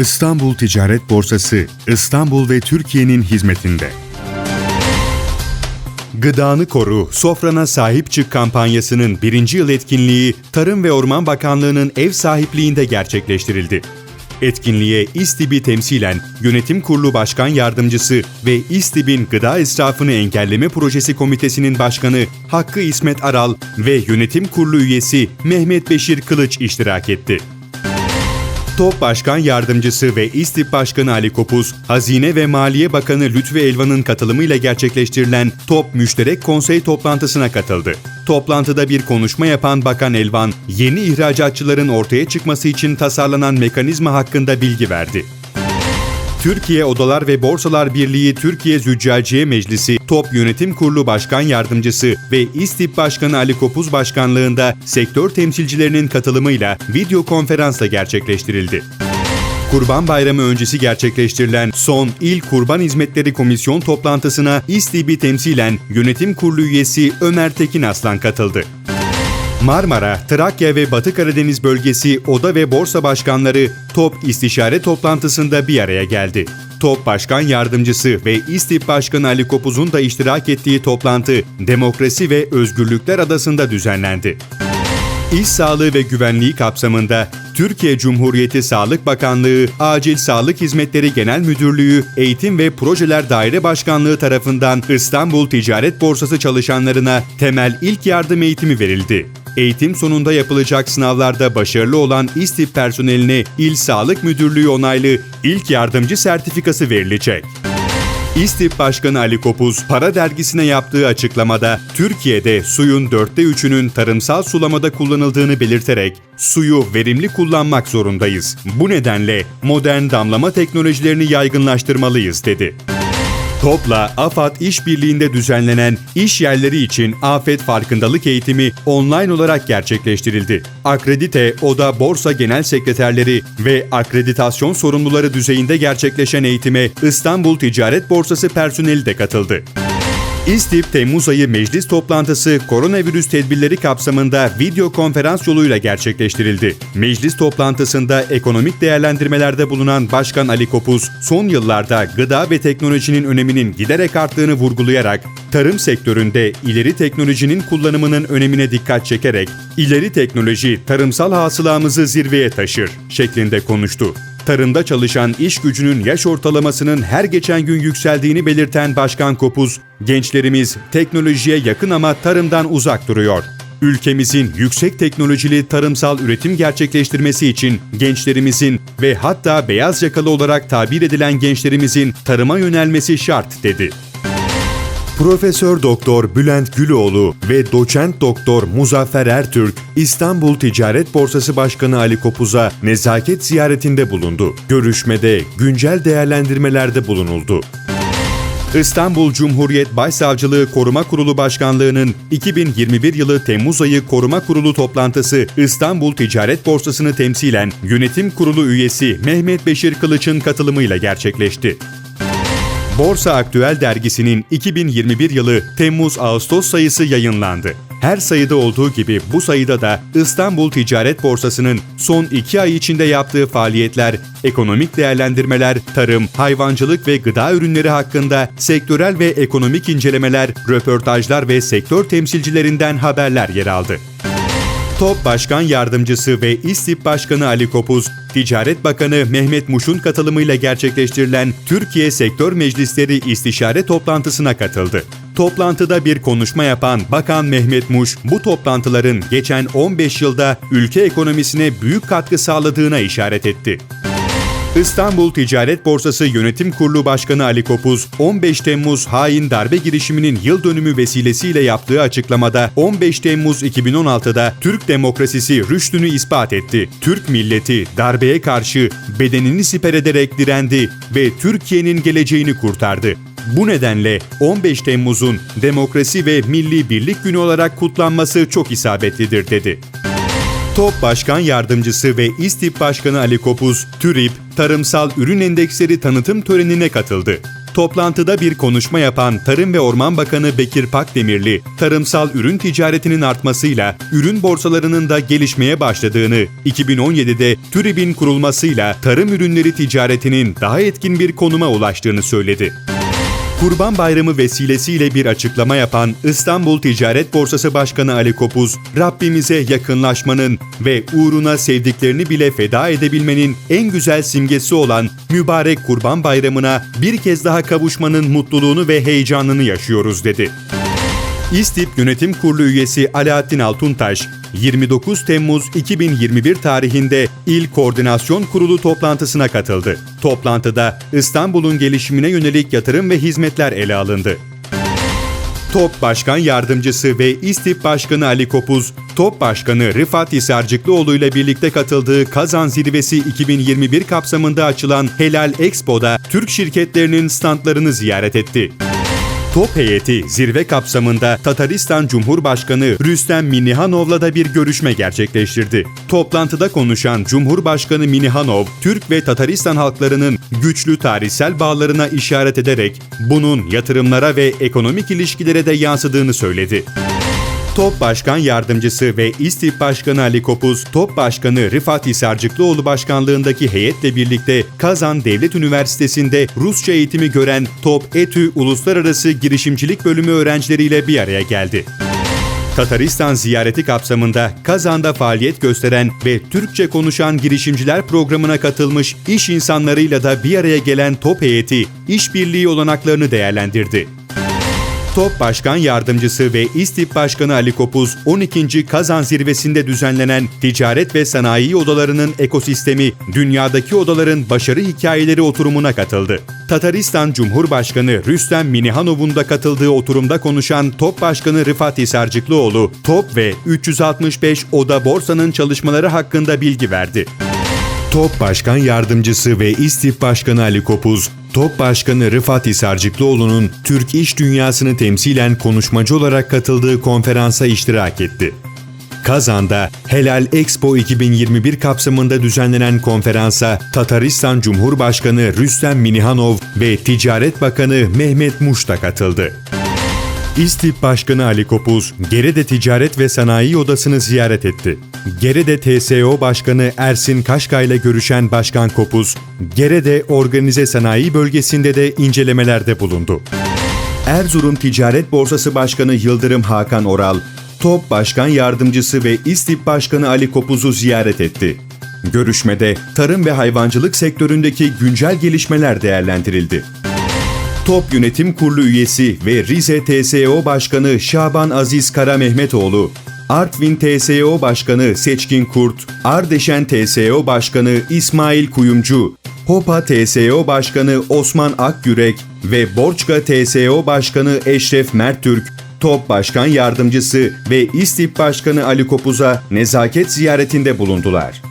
İstanbul Ticaret Borsası, İstanbul ve Türkiye'nin hizmetinde. Gıdanı Koru, Sofrana Sahip Çık kampanyasının birinci yıl etkinliği Tarım ve Orman Bakanlığı'nın ev sahipliğinde gerçekleştirildi. Etkinliğe İSTİB'i temsilen Yönetim Kurulu Başkan Yardımcısı ve İSTİB'in Gıda İsrafını Engelleme Projesi Komitesi'nin Başkanı Hakkı İsmet Aral ve Yönetim Kurulu üyesi Mehmet Beşir Kılıç iştirak etti. TOP Başkan Yardımcısı ve İSTİP Başkanı Ali Kopuz, Hazine ve Maliye Bakanı Lütfü Elvan'ın katılımıyla gerçekleştirilen TOP Müşterek Konsey toplantısına katıldı. Toplantıda bir konuşma yapan Bakan Elvan, yeni ihracatçıların ortaya çıkması için tasarlanan mekanizma hakkında bilgi verdi. Türkiye Odalar ve Borsalar Birliği Türkiye Züccaciye Meclisi Top Yönetim Kurulu Başkan Yardımcısı ve İSTİP Başkanı Ali Kopuz Başkanlığında sektör temsilcilerinin katılımıyla video konferansla gerçekleştirildi. Kurban Bayramı öncesi gerçekleştirilen son İl Kurban Hizmetleri Komisyon toplantısına İSTİB'i temsilen Yönetim Kurulu üyesi Ömer Tekin Aslan katıldı. Marmara, Trakya ve Batı Karadeniz bölgesi Oda ve Borsa Başkanları TOP istişare toplantısında bir araya geldi. TOP Başkan Yardımcısı ve İSTİP Başkanı Ali Kopuz'un da iştirak ettiği toplantı Demokrasi ve Özgürlükler Adası'nda düzenlendi. İş sağlığı ve güvenliği kapsamında Türkiye Cumhuriyeti Sağlık Bakanlığı, Acil Sağlık Hizmetleri Genel Müdürlüğü, Eğitim ve Projeler Daire Başkanlığı tarafından İstanbul Ticaret Borsası çalışanlarına temel ilk yardım eğitimi verildi. Eğitim sonunda yapılacak sınavlarda başarılı olan İSTİP personeline İl Sağlık Müdürlüğü onaylı ilk yardımcı sertifikası verilecek. İSTİP Başkanı Ali Kopuz, Para Dergisi'ne yaptığı açıklamada Türkiye'de suyun dörtte üçünün tarımsal sulamada kullanıldığını belirterek suyu verimli kullanmak zorundayız. Bu nedenle modern damlama teknolojilerini yaygınlaştırmalıyız dedi. TOP'la AFAD işbirliğinde düzenlenen iş yerleri için afet farkındalık eğitimi online olarak gerçekleştirildi. Akredite, Oda Borsa Genel Sekreterleri ve akreditasyon sorumluları düzeyinde gerçekleşen eğitime İstanbul Ticaret Borsası personeli de katıldı. İSTİP Temmuz ayı meclis toplantısı koronavirüs tedbirleri kapsamında video konferans yoluyla gerçekleştirildi. Meclis toplantısında ekonomik değerlendirmelerde bulunan Başkan Ali Kopuz, son yıllarda gıda ve teknolojinin öneminin giderek arttığını vurgulayarak, tarım sektöründe ileri teknolojinin kullanımının önemine dikkat çekerek, ileri teknoloji tarımsal hasılamızı zirveye taşır şeklinde konuştu tarımda çalışan iş gücünün yaş ortalamasının her geçen gün yükseldiğini belirten Başkan Kopuz, gençlerimiz teknolojiye yakın ama tarımdan uzak duruyor. Ülkemizin yüksek teknolojili tarımsal üretim gerçekleştirmesi için gençlerimizin ve hatta beyaz yakalı olarak tabir edilen gençlerimizin tarıma yönelmesi şart dedi. Profesör Doktor Bülent Güloğlu ve Doçent Doktor Muzaffer Ertürk, İstanbul Ticaret Borsası Başkanı Ali Kopuz'a nezaket ziyaretinde bulundu. Görüşmede güncel değerlendirmelerde bulunuldu. İstanbul Cumhuriyet Başsavcılığı Koruma Kurulu Başkanlığı'nın 2021 yılı Temmuz ayı Koruma Kurulu toplantısı İstanbul Ticaret Borsası'nı temsilen Yönetim Kurulu üyesi Mehmet Beşir Kılıç'ın katılımıyla gerçekleşti. Borsa Aktüel dergisinin 2021 yılı Temmuz-Ağustos sayısı yayınlandı. Her sayıda olduğu gibi bu sayıda da İstanbul Ticaret Borsası'nın son iki ay içinde yaptığı faaliyetler, ekonomik değerlendirmeler, tarım, hayvancılık ve gıda ürünleri hakkında sektörel ve ekonomik incelemeler, röportajlar ve sektör temsilcilerinden haberler yer aldı. TOP Başkan Yardımcısı ve İSTİP Başkanı Ali Kopuz, Ticaret Bakanı Mehmet Muş'un katılımıyla gerçekleştirilen Türkiye Sektör Meclisleri İstişare toplantısına katıldı. Toplantıda bir konuşma yapan Bakan Mehmet Muş, bu toplantıların geçen 15 yılda ülke ekonomisine büyük katkı sağladığına işaret etti. İstanbul Ticaret Borsası Yönetim Kurulu Başkanı Ali Kopuz, 15 Temmuz hain darbe girişiminin yıl dönümü vesilesiyle yaptığı açıklamada 15 Temmuz 2016'da Türk demokrasisi rüştünü ispat etti. Türk milleti darbeye karşı bedenini siper ederek direndi ve Türkiye'nin geleceğini kurtardı. Bu nedenle 15 Temmuz'un Demokrasi ve Milli Birlik Günü olarak kutlanması çok isabetlidir dedi. TOP Başkan Yardımcısı ve İSTİP Başkanı Ali Kopuz, TÜRİP, Tarımsal Ürün Endeksleri tanıtım törenine katıldı. Toplantıda bir konuşma yapan Tarım ve Orman Bakanı Bekir Pakdemirli, tarımsal ürün ticaretinin artmasıyla ürün borsalarının da gelişmeye başladığını, 2017'de TÜRİB'in kurulmasıyla tarım ürünleri ticaretinin daha etkin bir konuma ulaştığını söyledi. Kurban Bayramı vesilesiyle bir açıklama yapan İstanbul Ticaret Borsası Başkanı Ali Kopuz, Rabbimize yakınlaşmanın ve uğruna sevdiklerini bile feda edebilmenin en güzel simgesi olan mübarek Kurban Bayramı'na bir kez daha kavuşmanın mutluluğunu ve heyecanını yaşıyoruz dedi. İSTİP Yönetim Kurulu üyesi Alaaddin Altuntaş, 29 Temmuz 2021 tarihinde İl Koordinasyon Kurulu toplantısına katıldı. Toplantıda İstanbul'un gelişimine yönelik yatırım ve hizmetler ele alındı. TOP Başkan Yardımcısı ve İSTİP Başkanı Ali Kopuz, TOP Başkanı Rıfat Hisarcıklıoğlu ile birlikte katıldığı Kazan Zirvesi 2021 kapsamında açılan Helal Expo'da Türk şirketlerinin standlarını ziyaret etti. Top heyeti zirve kapsamında Tataristan Cumhurbaşkanı Rüstem Minihanov'la da bir görüşme gerçekleştirdi. Toplantıda konuşan Cumhurbaşkanı Minihanov, Türk ve Tataristan halklarının güçlü tarihsel bağlarına işaret ederek bunun yatırımlara ve ekonomik ilişkilere de yansıdığını söyledi. TOP Başkan Yardımcısı ve İSTİP Başkanı Ali Kopuz, TOP Başkanı Rıfat Hisarcıklıoğlu başkanlığındaki heyetle birlikte Kazan Devlet Üniversitesi'nde Rusça eğitimi gören TOP ETÜ Uluslararası Girişimcilik Bölümü öğrencileriyle bir araya geldi. Tataristan ziyareti kapsamında Kazan'da faaliyet gösteren ve Türkçe konuşan girişimciler programına katılmış iş insanlarıyla da bir araya gelen top heyeti işbirliği olanaklarını değerlendirdi. TOP Başkan Yardımcısı ve İSTİP Başkanı Ali Kopuz, 12. Kazan Zirvesi'nde düzenlenen Ticaret ve Sanayi Odalarının Ekosistemi, Dünyadaki Odaların Başarı Hikayeleri oturumuna katıldı. Tataristan Cumhurbaşkanı Rüstem Minihanov'un da katıldığı oturumda konuşan TOP Başkanı Rıfat Hisarcıklıoğlu, TOP ve 365 Oda Borsa'nın çalışmaları hakkında bilgi verdi. TOP Başkan Yardımcısı ve İSTİP Başkanı Ali Kopuz, TOP Başkanı Rıfat Hisarcıklıoğlu'nun Türk iş dünyasını temsilen konuşmacı olarak katıldığı konferansa iştirak etti. Kazan'da Helal Expo 2021 kapsamında düzenlenen konferansa Tataristan Cumhurbaşkanı Rüstem Minihanov ve Ticaret Bakanı Mehmet Muş da katıldı. İSTİP Başkanı Ali Kopuz, Gerede Ticaret ve Sanayi Odası'nı ziyaret etti. Gerede TSO Başkanı Ersin Kaşka ile görüşen Başkan Kopuz, Gerede Organize Sanayi Bölgesi'nde de incelemelerde bulundu. Erzurum Ticaret Borsası Başkanı Yıldırım Hakan Oral, TOP Başkan Yardımcısı ve İSTİP Başkanı Ali Kopuz'u ziyaret etti. Görüşmede tarım ve hayvancılık sektöründeki güncel gelişmeler değerlendirildi. TOP Yönetim Kurulu üyesi ve Rize TSO Başkanı Şaban Aziz Kara Mehmetoğlu, Artvin TSO Başkanı Seçkin Kurt, Ardeşen TSO Başkanı İsmail Kuyumcu, Hopa TSO Başkanı Osman Akgürek ve Borçka TSO Başkanı Eşref Merttürk, TOP Başkan Yardımcısı ve İSTİP Başkanı Ali Kopuz'a nezaket ziyaretinde bulundular.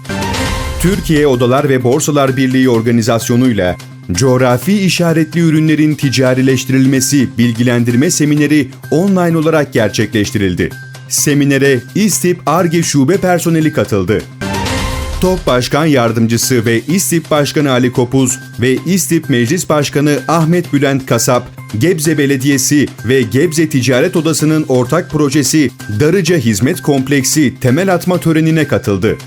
Türkiye Odalar ve Borsalar Birliği organizasyonuyla Coğrafi işaretli ürünlerin ticarileştirilmesi bilgilendirme semineri online olarak gerçekleştirildi. Seminere İSTİP ARGE Şube personeli katıldı. TOP Başkan Yardımcısı ve İSTİP Başkanı Ali Kopuz ve İSTİP Meclis Başkanı Ahmet Bülent Kasap, Gebze Belediyesi ve Gebze Ticaret Odası'nın ortak projesi Darıca Hizmet Kompleksi temel atma törenine katıldı.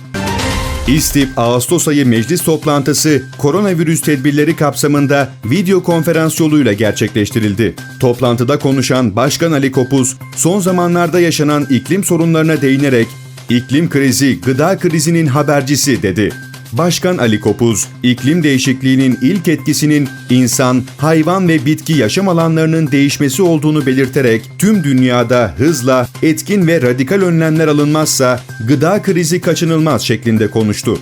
İSTİP Ağustos ayı meclis toplantısı koronavirüs tedbirleri kapsamında video konferans yoluyla gerçekleştirildi. Toplantıda konuşan Başkan Ali Kopuz, son zamanlarda yaşanan iklim sorunlarına değinerek iklim krizi gıda krizinin habercisi dedi. Başkan Ali Kopuz, iklim değişikliğinin ilk etkisinin insan, hayvan ve bitki yaşam alanlarının değişmesi olduğunu belirterek tüm dünyada hızla etkin ve radikal önlemler alınmazsa gıda krizi kaçınılmaz şeklinde konuştu.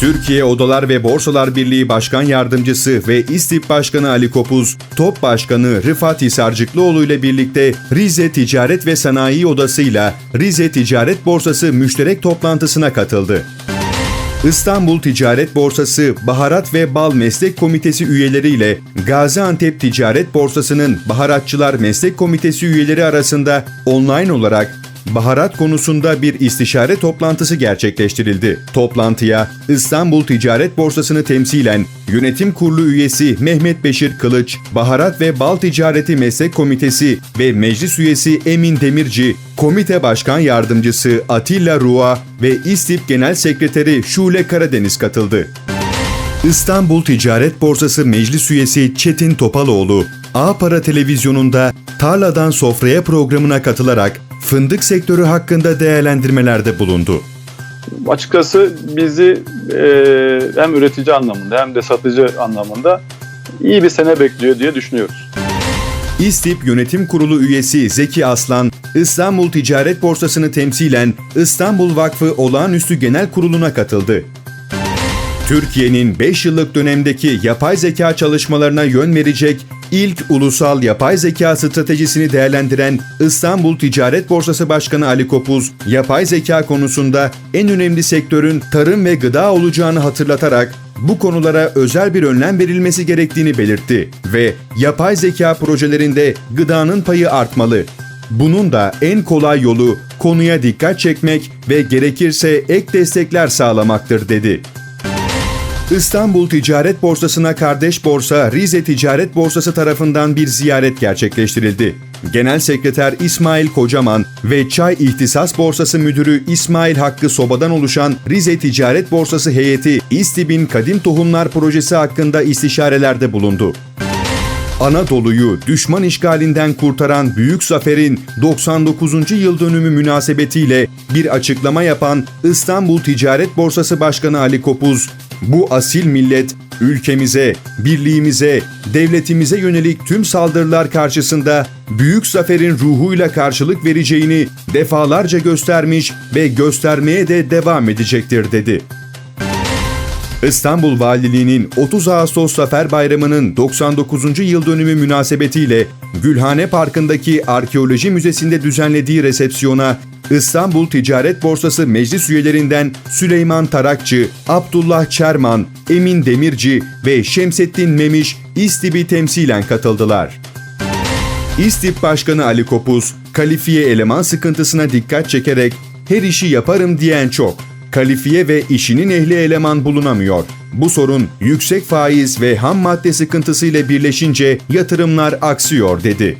Türkiye Odalar ve Borsalar Birliği Başkan Yardımcısı ve İSTİP Başkanı Ali Kopuz, TOP Başkanı Rıfat Hisarcıklıoğlu ile birlikte Rize Ticaret ve Sanayi Odası ile Rize Ticaret Borsası müşterek toplantısına katıldı. İstanbul Ticaret Borsası Baharat ve Bal Meslek Komitesi üyeleriyle Gaziantep Ticaret Borsası'nın Baharatçılar Meslek Komitesi üyeleri arasında online olarak baharat konusunda bir istişare toplantısı gerçekleştirildi. Toplantıya İstanbul Ticaret Borsası'nı temsilen Yönetim Kurulu üyesi Mehmet Beşir Kılıç, Baharat ve Bal Ticareti Meslek Komitesi ve Meclis üyesi Emin Demirci, Komite Başkan Yardımcısı Atilla Rua ve İSTİP Genel Sekreteri Şule Karadeniz katıldı. İstanbul Ticaret Borsası Meclis Üyesi Çetin Topaloğlu, A Para Televizyonu'nda Tarladan Sofraya programına katılarak fındık sektörü hakkında değerlendirmelerde bulundu. Açıkçası bizi e, hem üretici anlamında hem de satıcı anlamında iyi bir sene bekliyor diye düşünüyoruz. İSTİP Yönetim Kurulu üyesi Zeki Aslan, İstanbul Ticaret Borsası'nı temsilen İstanbul Vakfı Olağanüstü Genel Kurulu'na katıldı. Türkiye'nin 5 yıllık dönemdeki yapay zeka çalışmalarına yön verecek ilk ulusal yapay zeka stratejisini değerlendiren İstanbul Ticaret Borsası Başkanı Ali Kopuz, yapay zeka konusunda en önemli sektörün tarım ve gıda olacağını hatırlatarak bu konulara özel bir önlem verilmesi gerektiğini belirtti ve yapay zeka projelerinde gıdanın payı artmalı. Bunun da en kolay yolu konuya dikkat çekmek ve gerekirse ek destekler sağlamaktır dedi. İstanbul Ticaret Borsası'na kardeş borsa Rize Ticaret Borsası tarafından bir ziyaret gerçekleştirildi. Genel Sekreter İsmail Kocaman ve Çay İhtisas Borsası Müdürü İsmail Hakkı Soba'dan oluşan Rize Ticaret Borsası heyeti İstib'in Kadim Tohumlar Projesi hakkında istişarelerde bulundu. Anadolu'yu düşman işgalinden kurtaran Büyük Zafer'in 99. yıl dönümü münasebetiyle bir açıklama yapan İstanbul Ticaret Borsası Başkanı Ali Kopuz, bu asil millet ülkemize, birliğimize, devletimize yönelik tüm saldırılar karşısında büyük zaferin ruhuyla karşılık vereceğini defalarca göstermiş ve göstermeye de devam edecektir dedi. İstanbul Valiliği'nin 30 Ağustos Zafer Bayramı'nın 99. yıl dönümü münasebetiyle Gülhane Parkı'ndaki Arkeoloji Müzesi'nde düzenlediği resepsiyona İstanbul Ticaret Borsası meclis üyelerinden Süleyman Tarakçı, Abdullah Çerman, Emin Demirci ve Şemsettin Memiş İstib'i temsilen katıldılar. İstip Başkanı Ali Kopuz, kalifiye eleman sıkıntısına dikkat çekerek her işi yaparım diyen çok, kalifiye ve işinin ehli eleman bulunamıyor. Bu sorun yüksek faiz ve ham madde sıkıntısıyla birleşince yatırımlar aksıyor dedi.